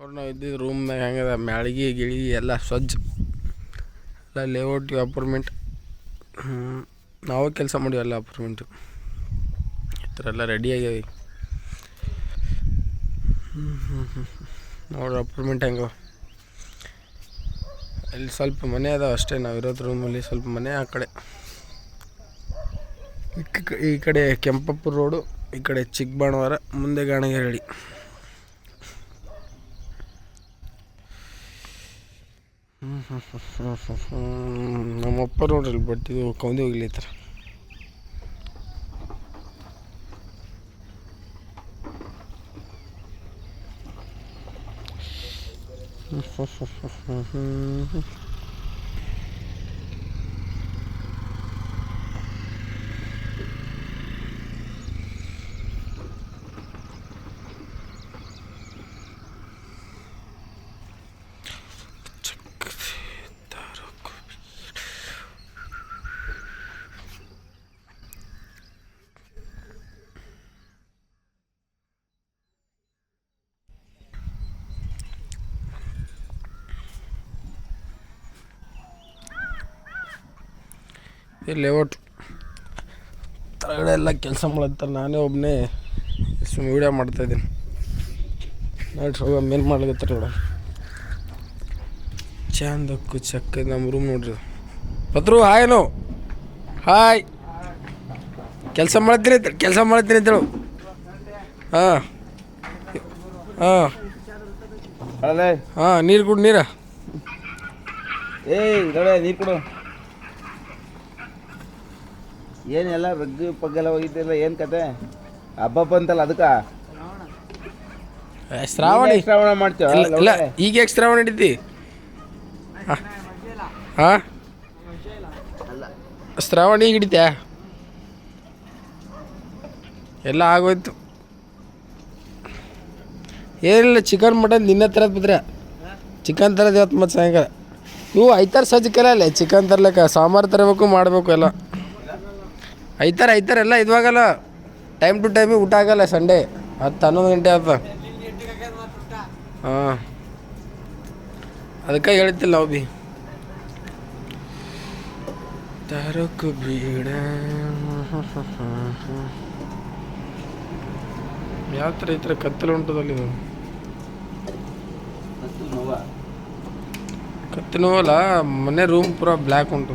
ಅವ್ರು ನಾವು ಇದ್ದಿದ್ದು ರೂಮ್ನಾಗ ಹೆಂಗದ, ಮ್ಯಾಳಿಗೆ, ಗಿಳಿಗೆ ಎಲ್ಲ ಸ್ವಚ್ಛ ಎಲ್ಲ ಲೇಔಟ್ ಅಪಾರ್ಟ್ಮೆಂಟ್ ನಾವು ಕೆಲಸ ಮಾಡಿವಿ ಎಲ್ಲ ಅಪಾರ್ಟ್ಮೆಂಟು ಈ ಥರ ಎಲ್ಲ ರೆಡಿ ಆಗ್ಯಾವ ನೋಡ್ರಿ ಅಪಾರ್ಟ್ಮೆಂಟ್ ಹೆಂಗ ಇಲ್ಲಿ ಸ್ವಲ್ಪ ಮನೆ ಅದಾವ ಅಷ್ಟೇ, ನಾವು ಇರೋದು ರೂಮಲ್ಲಿ ಸ್ವಲ್ಪ ಮನೆ ಆ ಕಡೆ. ಈ ಕಡೆ ಕೆಂಪಪ್ಪು ರೋಡು ಈ ಕಡೆ ಚಿಕ್ಕಬಾಣವಾರ ಮುಂದೆ ನಮ್ಮಪ್ಪ ನೋಡ್ರಿ ಬಟ್ ಇದು ಕೌಂದಿ ಹೋಗ್ಲಿತ್ತಾರ ಇಲ್ಲಿ ಒಟ್ಟು ತಳಗಡೆ ಎಲ್ಲ ಕೆಲಸ ಮಾಡತ್ತಾರೆ ನಾನೇ ಒಬ್ಬನೇ ಸುಮ್ಮನೆ ವೀಡಿಯೋ ಮಾಡ್ತಾಯಿದ್ದೀನಿ ನೋಡ್ರಿ ಹೋಗ ಮೇಲ್ ಮಾಡ್ಲಿಕ್ಕೆ ನೋಡ. ಚಂದಕ್ಕು ಚಕ್ಕ ನಮ್ಮ ರೂಮ್ ನೋಡ್ರಿ. ಪತ್ರು ಹಾಯ್ ಹಾಯ್ ಕೆಲಸ ಮಾಡ್ತೀನಿ ಕೆಲಸ ಮಾಡ್ತೀನಿ ಅಂತೇಳು ಹಾಂ. ಹಾಂ. ಹಾಂ ನೀರು ಕುಡಿ ನೀರ. ಏಯ್ ದೊಡ್ಡ ನೀರು ಕೊಡು. ಏನೆಲ್ಲ ರಗ್ಗು ಪಗ್ಗೆಲ್ಲ ಹೋಗಿದ್ದಿಲ್ಲ ಏನು ಕತೆ? ಹಬ್ಬ ಬಂತಲ್ಲ ಅದಕ್ಕ ಏ, ಶ್ರಾವಣಿ. ಶ್ರಾವಣ ಮಾಡ್ತೀವ? ಇಲ್ಲ ಈಗ ಯಾಕೆ ಶ್ರಾವಣ ಹಿಡಿತಿ ಹಾಂ ಶ್ರಾವಣ ಈಗ ಹಿಡಿತ್ಯಾ ಎಲ್ಲ ಆಗೋಯ್ತು. ಏನಿಲ್ಲ ಚಿಕನ್ ಮಟನ್ ನಿನ್ನೆ ತರದ್ ಬಿದ್ರೆ ಚಿಕನ್ ತರದ್ ಇವತ್ತು ಮತ್ತೆ ಸಾಯಂಕಾಲ. ಇವು ಐತಾರ ಸಜ್ಜಿಕಲ್ಲ ಅಲ್ಲೇ ಚಿಕನ್ ತರ್ಲಿಕ್ಕ ಸಾಂಬಾರು ತರಬೇಕು ಮಾಡಬೇಕು ಎಲ್ಲ. ಐತಾರ ಐತಾರೆ ಎಲ್ಲ ಇದಾಗಲ್ಲ ಟೈಮ್ ಟು ಟೈಮಿಗೆ ಊಟ ಆಗಲ್ಲ ಸಂಡೇ ಹತ್ತು ಹನ್ನೊಂದು ಗಂಟೆ ಆತ ಹಾಂ. ಅದಕ್ಕೆ ಹೇಳ್ತಿಲ್ಲ ನಾವು ಬಿ ತರಕು ಬೀಡ. ಯಾವ ಥರ ಈ ಥರ ಕತ್ತಲು ಉಂಟದಲ್ಲಿ ಇದು ಕತ್ತಲು ನೋವಲ್ಲ ಮನೆ ರೂಮ್ ಪೂರ ಬ್ಲ್ಯಾಕ್ ಉಂಟು.